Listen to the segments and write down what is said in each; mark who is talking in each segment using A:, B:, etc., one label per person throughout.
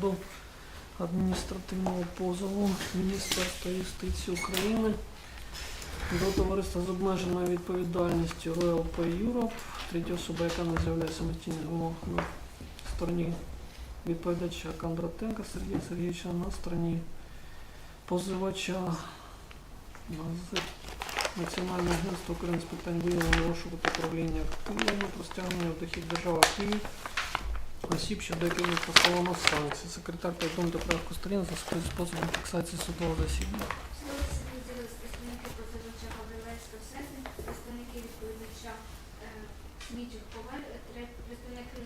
A: розгляду адміністративного позову Міністерства юстиції України до товариства з обмеженою відповідальністю Pay Europe, третя особа, яка не з'являє самостійних вимог на стороні відповідача Кондратенка Сергія Сергійовича, на стороні позивача НАЗ Національне агентство України з питань виявлення розшуку та управління активами про стягнення в дохід держави Київ осіб, щодо яких застосовано санкції. Секретар повідомити порядку сторін за способом фіксації судового засідання.
B: Представники е, Коваль, е,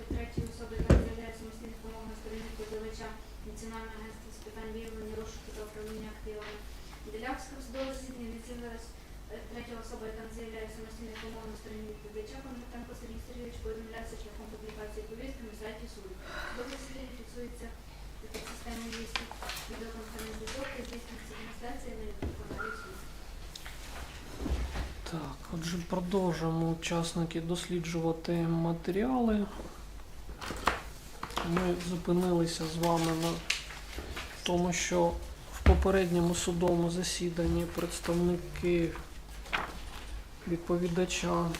B: третьої особи, розглядає самостійних вимог на стороні Національного агентства з питань виявлення розшуку та управління активами. Делявська судове засідання е, третя особа, яка не заявляє самостійних вимог на стороні відповідача Кондратенко Сергій Сергійович повідомляється шляхом публікації повістки на сайті суду. Судове засідання фіксується під системою лістів відеоконференції зв'язок і здійснюється трансляція на каналі суду.
A: Так, отже, продовжуємо учасники досліджувати матеріали. Ми зупинилися з вами на тому, що в попередньому судовому засіданні представники відповідача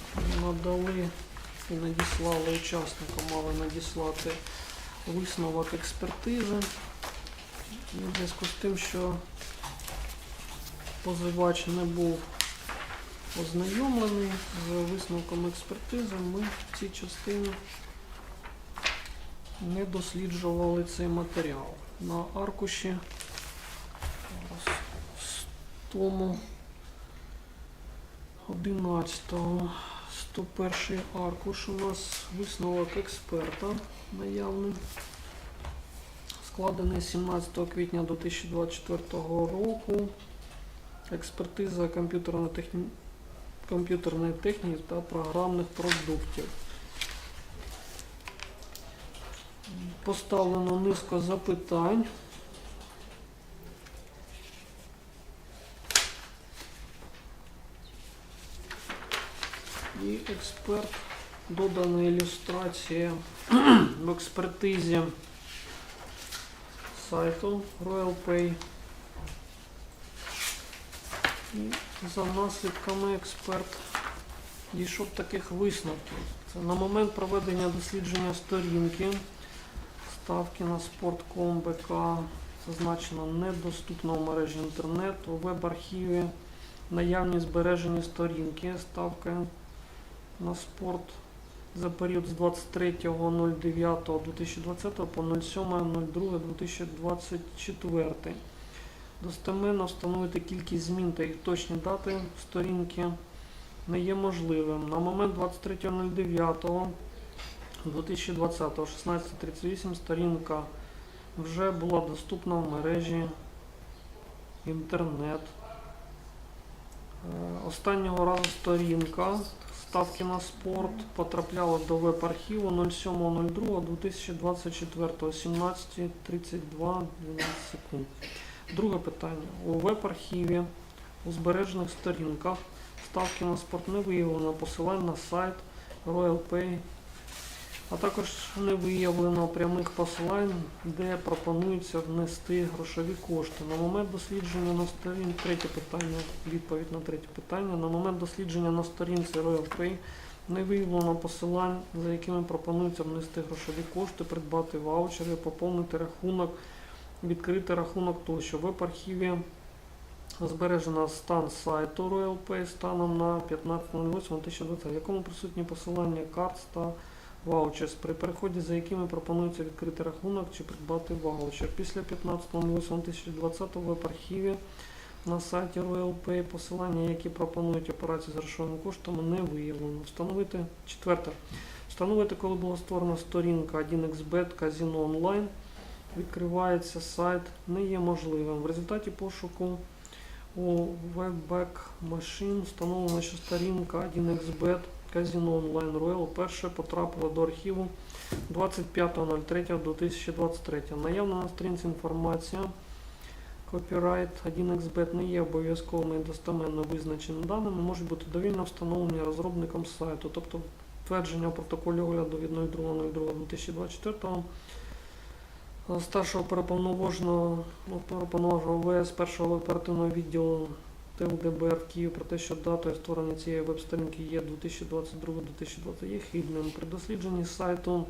A: надали і надіслали учасникам, мали надіслати висновок експертизи. В зв'язку з тим, що позивач не був ознайомлений з висновком експертизи, ми в цій частині не досліджували цей матеріал. На аркуші тому 11 101 аркуш у нас висновок експерта наявний, складений 17 квітня 2024 року. Експертиза комп'ютерної техніки та програмних продуктів. Поставлено низку запитань. І експерт додана ілюстрація в експертизі сайту RoyalPay. І за наслідками експерт дійшов таких висновків. Це на момент проведення дослідження сторінки ставки на БК зазначено недоступно в мережі інтернет, у веб-архіві наявні збережені сторінки, ставка на спорт за період з 23.09.2020 по 07.02.2024. Достеменно встановити кількість змін та їх точні дати сторінки не є можливим. На момент 23.09.2020 16.38 сторінка вже була доступна в мережі інтернет. Е, Останнього разу сторінка ставки на спорт потрапляли до веб-архіву 07.02.2024 17.32 12 секунд. Друге питання. У веб-архіві у збережених сторінках ставки на спорт не виявлено посилання на сайт RoyalPay, а також не виявлено прямих посилань, де пропонується внести грошові кошти. На момент дослідження на сторінці, третє питання, відповідь на третє питання. На момент дослідження на сторінці RoyalPay не виявлено посилань, за якими пропонується внести грошові кошти, придбати ваучери, поповнити рахунок, відкрити рахунок тощо. В архіві збережено стан сайту RoyalPay станом на 15.08.2020, в якому присутні посилання карт та ваучерс, при переході за якими пропонується відкрити рахунок чи придбати ваучер. Після 15.08.2020 в веб-архіві на сайті RoyalPay посилання, які пропонують операції з грошовими коштами, не виявлено. Встановити четверте. Встановити, коли була створена сторінка 1xbet Casino Online, відкривається сайт, не є можливим. В результаті пошуку у Webback Machine встановлено, що сторінка 1xbet Казіно Онлайн Royal перше потрапила до архіву 25.03.2023. Наявна на сторінці інформація. Copyright 1xbet не є обов'язковими і достеменно визначеними даними, можуть бути довільно встановлені розробником сайту, тобто твердження протоколі огляду від 02.02.2024 е, старшого переповноваженого ну, ВС першого оперативного відділу ТУДБР в Києві про те, що датою створення цієї веб-сторінки є 2022-2020 є хибним. При дослідженні сайту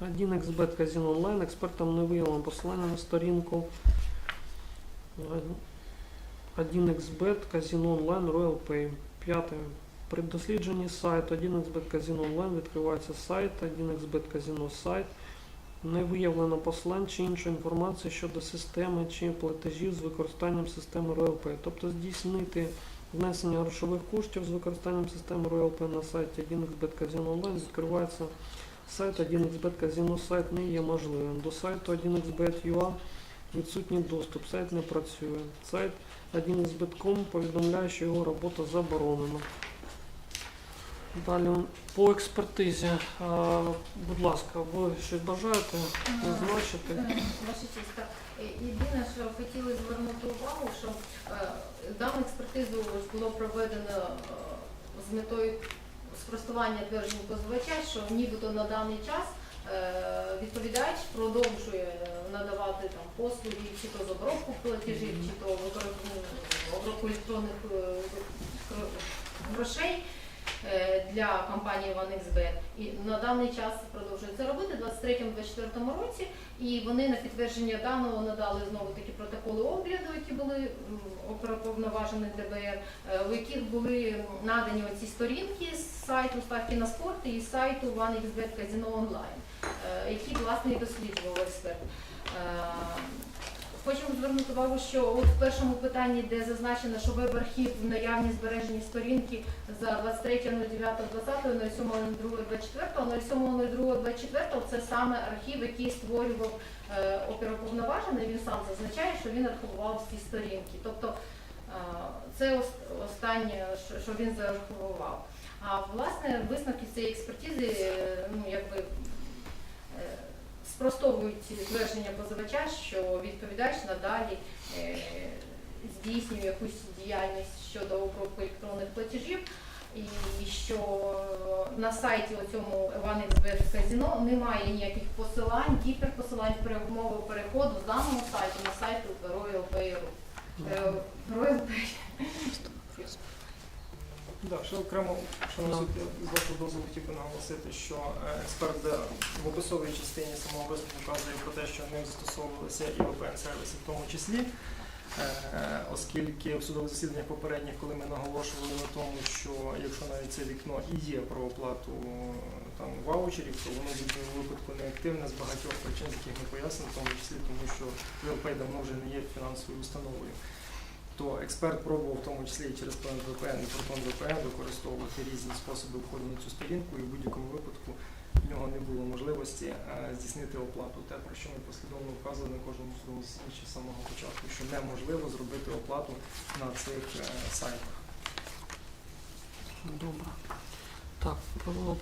A: 1xbet Casino Online експертам не виявлено посилання на сторінку е, 1xbet Casino Online Royal Pay. П'яте. При дослідженні сайту 1xbet Casino Online відкривається сайт 1xbet Casino сайт. Не виявлено посилань чи іншої інформації щодо системи чи платежів з використанням системи RoyalPay. Тобто здійснити внесення грошових коштів з використанням системи RoyalPay на сайті 1xbet Casino Online відкривається сайт 1xbet Casino сайт не є можливим. До сайту 1xbet.ua відсутній доступ, сайт не працює. Сайт 1xbet.com повідомляє, що його робота заборонена. Далі по експертизі. Будь ласка, ви щось бажаєте зазначити?
C: Честь. Е, Єдине, що хотіли звернути увагу, що е, дану експертизу було проведено е, з метою спростування тверджень позивача, що нібито на даний час е, відповідач продовжує надавати там послуги чи то з обробку платежів, чи то ну, обробку електронних е, грошей е, для компанії OneXBet. І на даний час продовжує це робити у 23-24 році. І вони на підтвердження даного надали знову такі протоколи огляду, які були м, ДБР, е, у яких були надані оці сторінки з сайту Ставки на спорт і сайту OneXBet Casino Online, е, які власне і досліджував експерт. Хочемо звернути увагу, що от в першому питанні, де зазначено, що веб-архів в наявні збережені сторінки за 23.09.20, 07.02.24, 07.02.24 це саме архів, який створював е, оперуповноважений, він сам зазначає, що він архівував всі сторінки. Тобто е, це останнє, що- він заархівував. А власне висновки цієї експертизи, е, ну якби. Спростовують твердження позивача, що відповідач надалі е, здійснює якусь діяльність щодо обробки електронних платежів, і що на сайті оцьому OneXBet Казіно немає ніяких посилань, гіперпосилань перемови переходу з даного сайту на сайт Royal Pay.
D: Да, ще окремо, що суд, з вашого дозволу хотів би наголосити, що е, експерт в описовій частині самого висновку вказує про те, що ним застосовувалися і VPN-сервіси в тому числі, е, оскільки в судових засіданнях попередніх, коли ми наголошували на тому, що якщо навіть це вікно і є про оплату е, там ваучерів, то воно в будь-якому випадку не активне з багатьох причин, з яких ми пояснили, в тому числі тому, що VLP давно вже не є фінансовою установою то експерт пробував в тому числі і через Planet VPN і протон VPN використовувати різні способи входу на цю сторінку, і в будь-якому випадку в нього не було можливості е, здійснити оплату. Те, про що ми послідовно вказували на кожному судовому з самого початку, що неможливо зробити оплату на цих е, сайтах.
A: Добре. Так,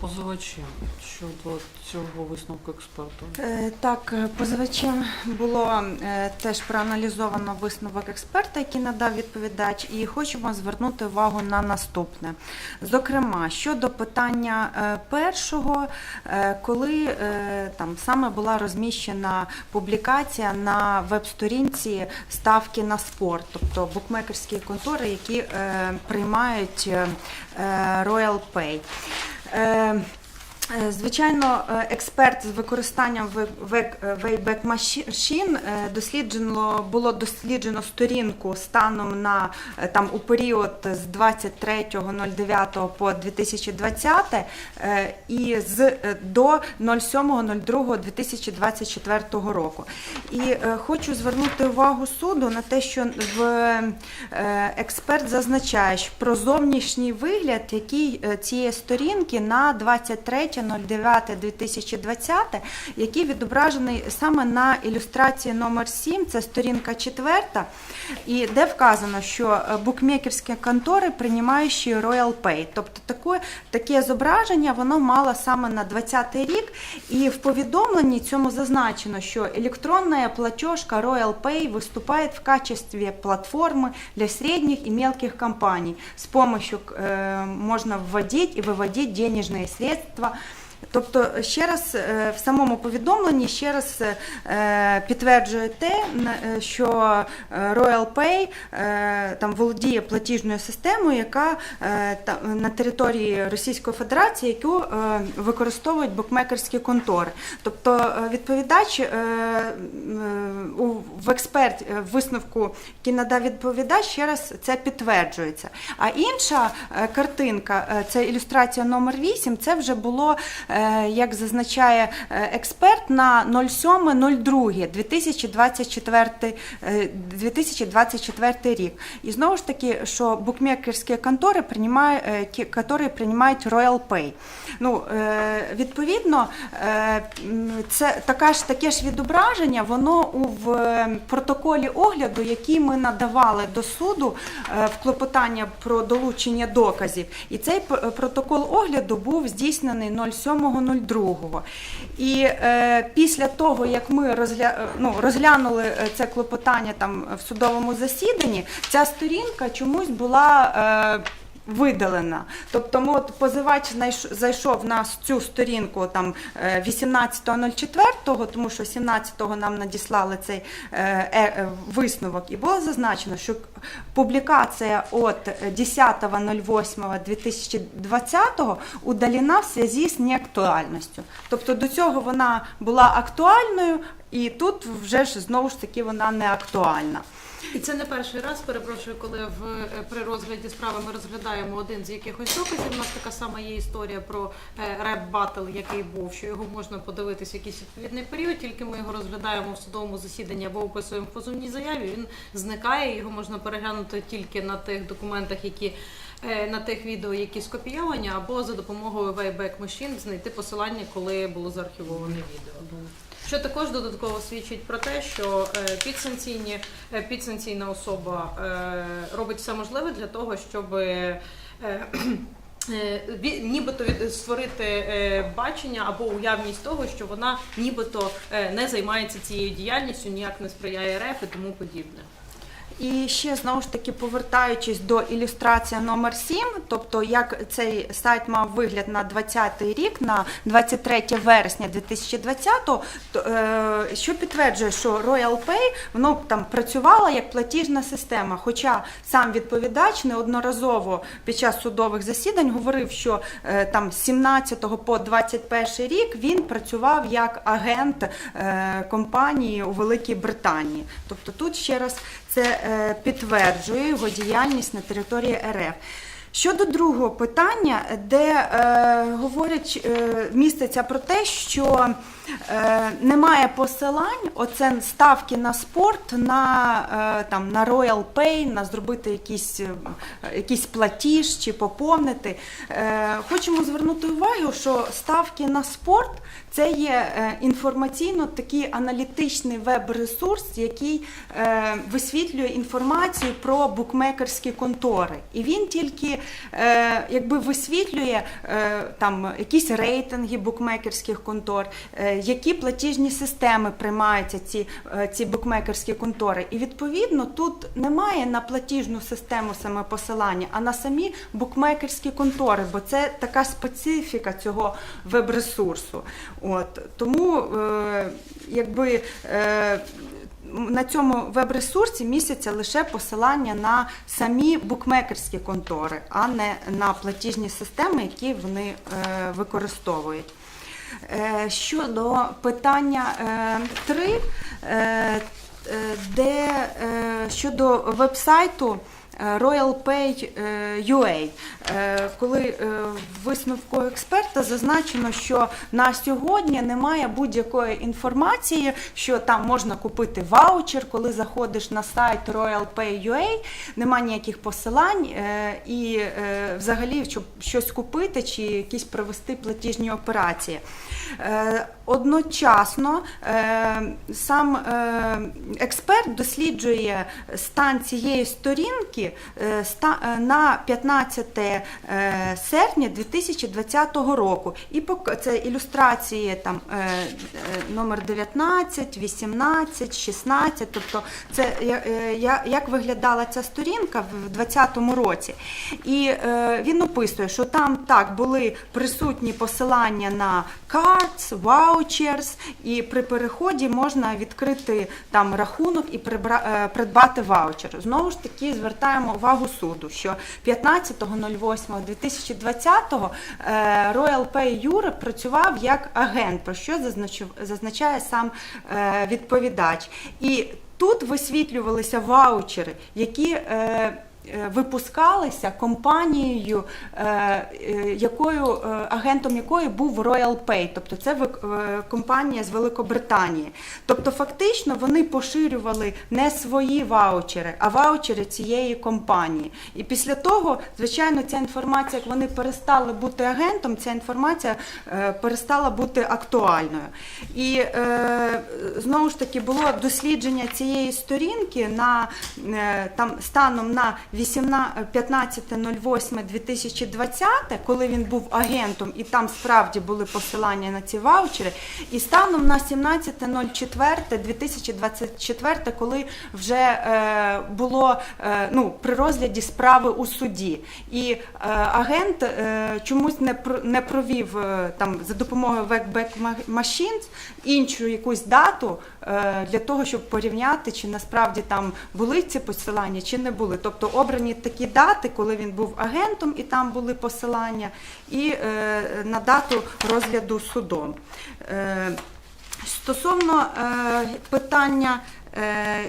A: позивачі щодо цього висновку експерту.
E: Е, Так, е, позивачем було е, теж проаналізовано висновок експерта, який надав відповідач, і хочемо звернути увагу на наступне. Зокрема, щодо питання першого, коли там саме була розміщена публікація на веб-сторінці ставки на спорт, тобто букмекерські контори, які приймають Royal Pay. Е, Е, Звичайно, е, експерт з використанням Wayback Machine е, досліджено було досліджено сторінку станом на е, там у період з 23.09 по 2020 е, і з е, до 07.02.2024 року. І е, хочу звернути увагу суду на те, що в е, експерт зазначає що про зовнішній вигляд, який е, цієї сторінки на 23.09.2020, який відображений саме на ілюстрації номер 7, це сторінка четверта, і де вказано, що е, букмекерські контори приймаючі Royal Pay. Тобто таке, таке зображення воно мало саме на 20 рік, і в повідомленні цьому зазначено, що електронная платежка Royal Pay выступает в качестве платформы для средних и мелких компаний. С помощью э, можно вводить и выводить денежные средства Тобто, ще раз е, в самому повідомленні ще раз е, підтверджує те, е, що Royal Pay там володіє платіжною системою, яка на території Російської Федерації, яку використовують букмекерські контори. Тобто відповідач в експерт в висновку, який відповідач, ще раз це підтверджується. А інша картинка, це ілюстрація номер 8, це вже було, як зазначає е, експерт, на 07.02 2024, е, 2024 рік. І знову ж таки, що букмекерські контори приймають, е, кі- які приймають Royal Pay. Ну, е, відповідно, е, це така ж таке ж відображення, воно в е, протоколі огляду, який ми надавали до суду е, в клопотання про долучення доказів. І цей протокол огляду був здійснений 07.02. І е, після того, як ми розгля... ну, розглянули е, це клопотання там в судовому засіданні, ця сторінка чомусь була. Е, Видалена, тобто ми от позивач зайшов на цю сторінку там е, 18.04, тому що 17-го нам надіслали цей е, е, висновок, і було зазначено, що публікація от 10.08.2020 удалена в зв'язку з неактуальністю. Тобто до цього вона була актуальною, і тут вже ж знову ж таки вона не актуальна.
F: І це не перший раз, перепрошую, коли в е, при розгляді справи ми розглядаємо один з якихось доказів. У нас така сама є історія про реп батл, який був, що його можна подивитись в якийсь відповідний період, тільки ми його розглядаємо в судовому засіданні або описуємо в позовній заяві. Він зникає, його можна переглянути тільки на тих документах, які. е, На тих відео, які скопійовані, або за допомогою Wayback Machine знайти посилання, коли було заархівоване відео. Що також додатково свідчить про те, що е, підсанкційні, е, підсанкційна особа е, робить все можливе для того, щоб нібито створити бачення або уявність того, що вона нібито не займається цією діяльністю, ніяк не сприяє РФ і тому подібне.
E: І ще знову ж таки повертаючись до ілюстрації номер 7, тобто як цей сайт мав вигляд на 20 рік, на 23 вересня 2020, то, е, що підтверджує, що Royal Pay воно там працювало як платіжна система. Хоча сам відповідач неодноразово під час судових засідань говорив, що е, там з 17 по 21 рік він працював як агент е, компанії у Великій Британії. Тобто тут ще раз це е, підтверджує його діяльність на території РФ. Щодо другого питання, де е, говорять, е, міститься про те, що немає посилань, оце ставки на спорт, на, е, там, на Royal Pay, на зробити якийсь, е, якийсь платіж чи поповнити. Е, хочемо звернути увагу, що ставки на спорт це є е, інформаційно такий аналітичний веб-ресурс, який е, висвітлює інформацію про букмекерські контори. І він тільки е, якби висвітлює е, там якісь рейтинги букмекерських контор, е, які платіжні системи приймаються ці, е, ці букмекерські контори. І відповідно тут немає на платіжну систему саме посилання, а на самі букмекерські контори, бо це така специфіка цього веб-ресурсу. От тому, е, якби. Е, на цьому веб-ресурсі містяться лише посилання на самі букмекерські контори, а не на платіжні системи, які вони е, використовують. Е, Щодо питання 3, де е, щодо веб-сайту е, Royal Pay е, UA, е, коли е, в висновку експерта зазначено, що на сьогодні немає будь-якої інформації, що там можна купити ваучер, коли заходиш на сайт Royal Pay UA, немає ніяких посилань е, і е, взагалі щоб щось купити чи якісь провести платіжні операції. Одночасно е, сам е, експерт досліджує стан цієї сторінки е, на 15 е, серпня 2020 року. І це ілюстрації там номер 19, 18, 16, тобто це як виглядала ця сторінка в 2020 році. І він описує, що там так були присутні посилання на cards, vouchers, і при переході можна відкрити там рахунок і е, придбати ваучер. Знову ж таки звертаємо увагу суду, що 15.08.2020 е, Royal Pay Europe працював як агент, про що зазначає сам е, відповідач. І тут висвітлювалися ваучери, які випускалися компанією, е, е, якою е, агентом якої був Royal Pay, тобто це е, компанія з Великобританії. Тобто, фактично вони поширювали не свої ваучери, а ваучери цієї компанії. І після того, звичайно, ця інформація, як вони перестали бути агентом, ця інформація е, перестала бути актуальною. І е, знову ж таки було дослідження цієї сторінки на е, там станом на 15.08.2020, коли він був агентом, і там справді були посилання на ці ваучери. І станом на 17.04.2024, коли вже е, було е, ну, при розгляді справи у суді. І е, агент е, чомусь не, не провів е, там за допомогою Webback Machines іншу якусь дату е, для того, щоб порівняти, чи насправді там були ці посилання, чи не були. Тобто обрані такі дати, коли він був агентом, і там були посилання, і е, на дату розгляду судом. Е, Стосовно е, питання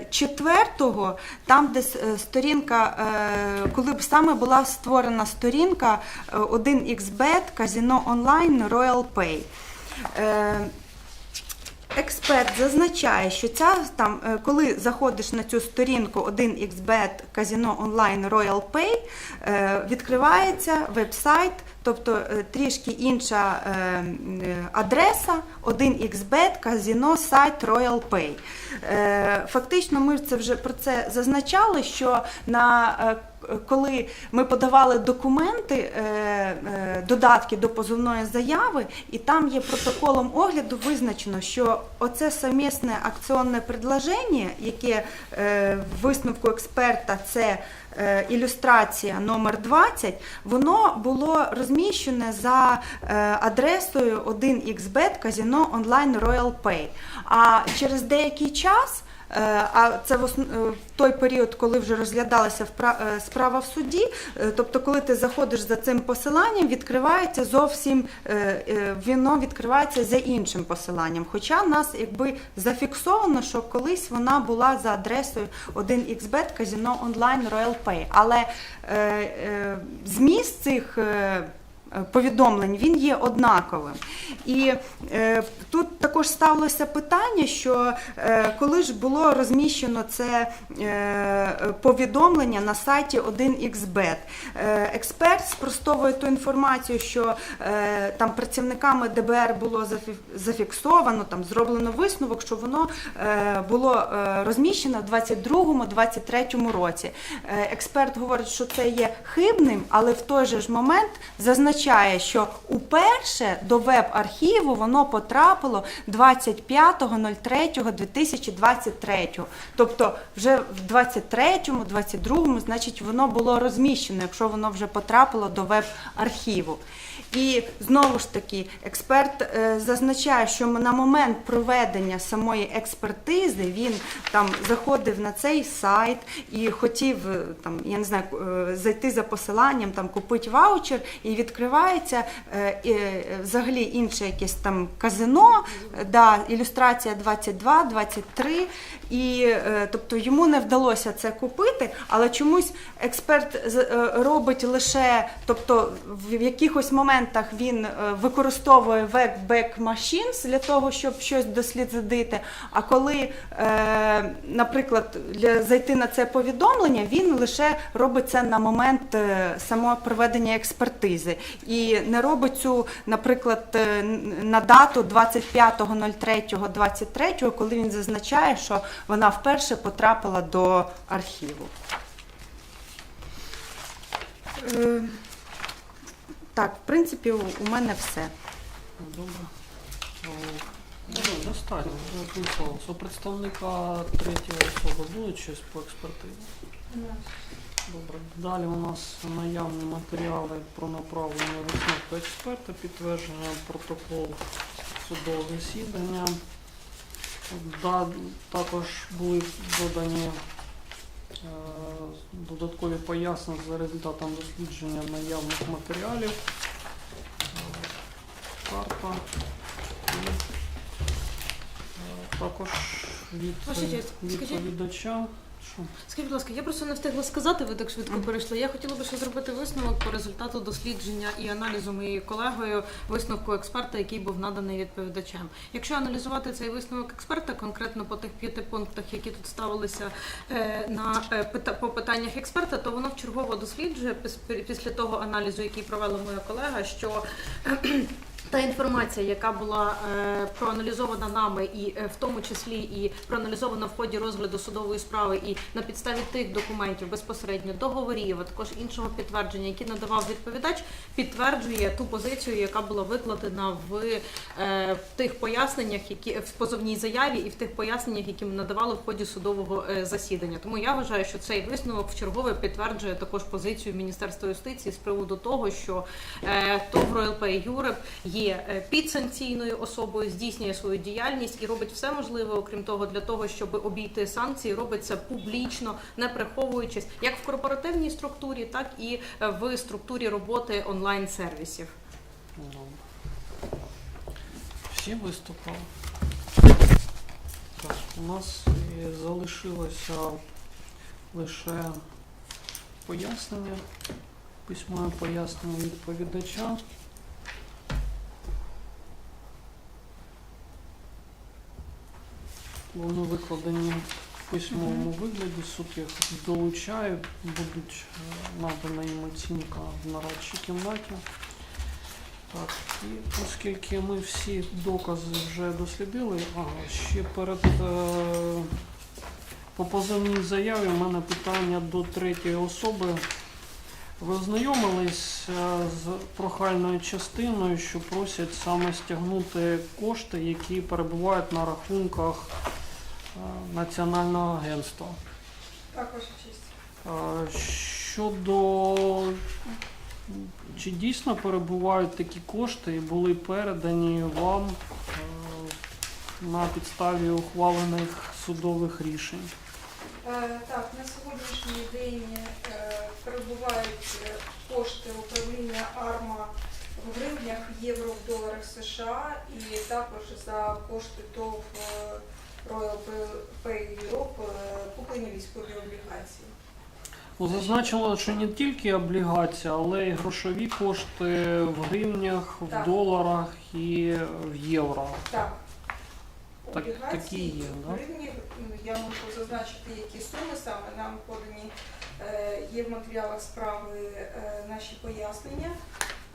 E: четвертого, там, де е, сторінка, коли б саме була створена сторінка е, 1xbet казино онлайн Royal Pay. Експерт зазначає, що ця там, е, коли заходиш на цю сторінку 1xbet казино онлайн Royal Pay, е, відкривається веб-сайт, тобто е, трішки інша адреса 1xbet казино сайт Royal Pay. Фактично, ми це вже про це зазначали, що на коли ми подавали документи, е, е, додатки до позовної заяви, і там є протоколом огляду визначено, що оце совмісне акціонне предложення, яке е, в висновку експерта це ілюстрація номер 20, воно було розміщене за адресою 1xbet казино онлайн Royal Pay. А через деякий час А це в е, той період, коли вже розглядалася е, справа в суді. е, Тобто, коли ти заходиш за цим посиланням, відкривається зовсім е, е, відкривається за іншим посиланням. Хоча нас якби зафіксовано, що колись вона була за адресою 1xbet казино онлайн Royal Pay. Але е, е, зміст цих. Е, Повідомлень він є однаковим. І е, тут також ставилося питання, що е, коли ж було розміщено це е, повідомлення на сайті 1xbet, е, експерт спростовує ту інформацію, що е, там працівниками ДБР було зафіксовано, там зроблено висновок, що воно е, було е, розміщено в 22-23 році. Е, експерт говорить, що це є хибним, але в той же ж момент зазначає, що уперше до веб-архіву воно потрапило 25.03.2023. Тобто вже в 23-му, 22-му, значить, воно було розміщено, якщо воно вже потрапило до веб-архіву. І знову ж таки, експерт е, зазначає, що на момент проведення самої експертизи він там заходив на цей сайт і хотів е, там, я не знаю, е, зайти за посиланням, там купити ваучер, і відкривається е, е, взагалі інше якесь там казино, да, ілюстрація 22, 23, і е, тобто йому не вдалося це купити, але чомусь експерт е, робить лише, тобто в якихось моментах він е, використовує Webback Machines для того, щоб щось дослідити. А коли, наприклад, для зайти на це повідомлення, він лише робить це на момент самого проведення експертизи. і не робить цю, наприклад, на дату 25.03.23, коли він зазначає, що вона вперше потрапила до архіву. Е, Так, в принципі, у мене все.
A: Добре. Ну, достатньо, вже. У представника третьої особи буде щось по експертизі? Добре. Далі у нас наявні матеріали про направлення висновку експерта, підтвердження протокол судового засідання. Да, також були додані е, додаткові пояснення за результатом дослідження наявних матеріалів. Карта. І, е, також від
F: Ваша честь, скажіть-
A: відповідача.
F: Скажіть, будь ласка, я просто не встигла сказати, ви так швидко перейшли. Я хотіла би ще зробити висновок по результату дослідження і аналізу моєю колегою висновку експерта, який був наданий відповідачем. Якщо аналізувати цей висновок експерта, конкретно по тих п'яти пунктах, які тут ставилися е, на е, по питаннях експерта, то воно вчергово досліджує після того аналізу, який провела моя колега, що та інформація, яка була е, проаналізована нами, і е, в тому числі і проаналізована в ході розгляду судової справи, і на підставі тих документів безпосередньо договорів, а також іншого підтвердження, які надавав відповідач, підтверджує ту позицію, яка була викладена в, е, в тих поясненнях, які в позовній заяві, і в тих поясненнях, які ми надавали в ході судового е, засідання. Тому я вважаю, що цей висновок вчергове підтверджує також позицію Міністерства юстиції з приводу того, що е, ТОВ Pay Europe є е, підсанкційною особою, здійснює свою діяльність і робить все можливе, окрім того, для того, щоб обійти санкції, робить це публічно, не приховуючись, як в корпоративній структурі, так і е, в структурі роботи онлайн-сервісів.
A: Всі виступили. У нас е, залишилося лише пояснення, письмове пояснення відповідача. Вони викладені в письмовому вигляді, суд їх долучає, будуть е, надана їм оцінка в нарадчій кімнаті. Так, і оскільки ми всі докази вже дослідили, ага, ще перед е, по позовній заяві в мене питання до третьої особи. Ви ознайомились е, з прохальною частиною, що просять саме стягнути кошти, які перебувають на рахунках Національного агентства.
G: Так, ваша честь.
A: Щодо чи дійсно перебувають такі кошти і були передані вам е, на підставі ухвалених судових рішень?
G: Е, Так, на сьогоднішній день е, перебувають кошти управління АРМА в гривнях, євро, в доларах США і також за кошти ТОВ Europe е, куплені військові облігації.
A: Ну, Зазначило, що не тільки облігації, але й грошові кошти в гривнях, в доларах і в євро.
G: Так,
A: Так- такі є, да?
G: гривні, я можу зазначити, які суми саме нам подані. Е, Є в матеріалах справи е, наші пояснення,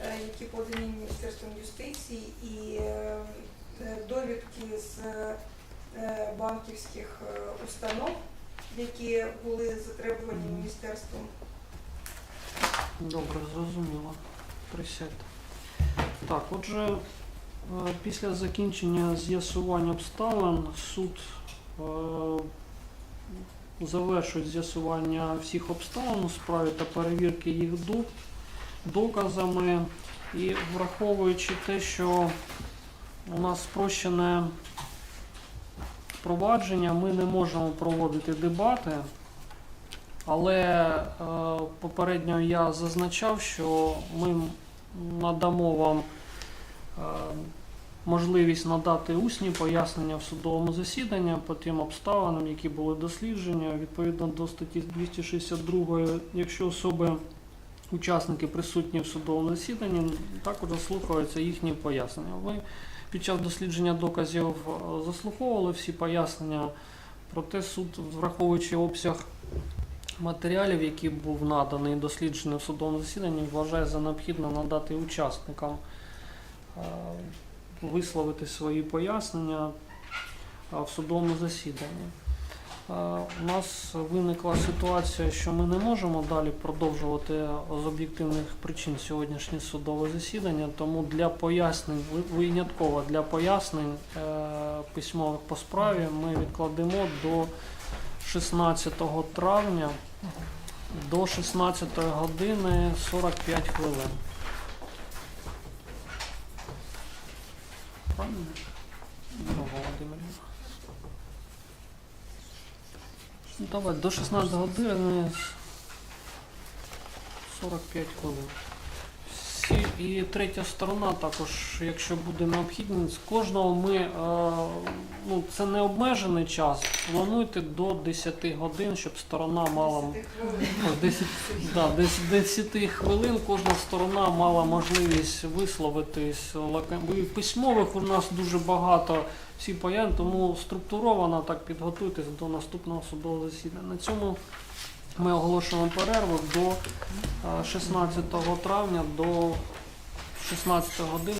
G: е, які подані Міністерством юстиції, і е, довідки з е, банківських е, установ, які були затребувані міністерством.
A: Добре, зрозуміло. Присядьте. Так, отже, е, після закінчення з'ясування обставин суд е, завершує з'ясування всіх обставин у справі та перевірки їх доказами. І враховуючи те, що у нас спрощене провадження, ми не можемо проводити дебати. Але е, попередньо я зазначав, що ми надамо вам е, можливість надати усні пояснення в судовому засіданні по тим обставинам, які були досліджені. Відповідно до статті 262, якщо особи, учасники присутні в судовому засіданні, також заслухаються їхні пояснення. Ви під час дослідження доказів е, заслуховували всі пояснення, проте суд, враховуючи обсяг матеріалів, які був наданий і досліджений в судовому засіданні, вважає за необхідне надати учасникам е, висловити свої пояснення е, в судовому засіданні. У нас виникла ситуація, що ми не можемо далі продовжувати з об'єктивних причин сьогоднішнє судове засідання, тому для пояснень, винятково для пояснень е, письмових по справі ми відкладемо до 16 травня до 16 години 45 хвилин. Правильно? Володимирівна? Ну, Давай, до 16 години 45 хвилин. І третя сторона також, якщо буде необхідність, кожного ми, е, ну це не обмежений час, плануйте до 10 годин, щоб сторона мала
G: 10 хвилин.
A: 10, десь 10 хвилин кожна сторона мала можливість висловитись. і Письмових у нас дуже багато всі пояснень, тому структуровано так підготуйтесь до наступного судового засідання. На цьому ми оголошуємо перерву до е, 16 травня до 16 години.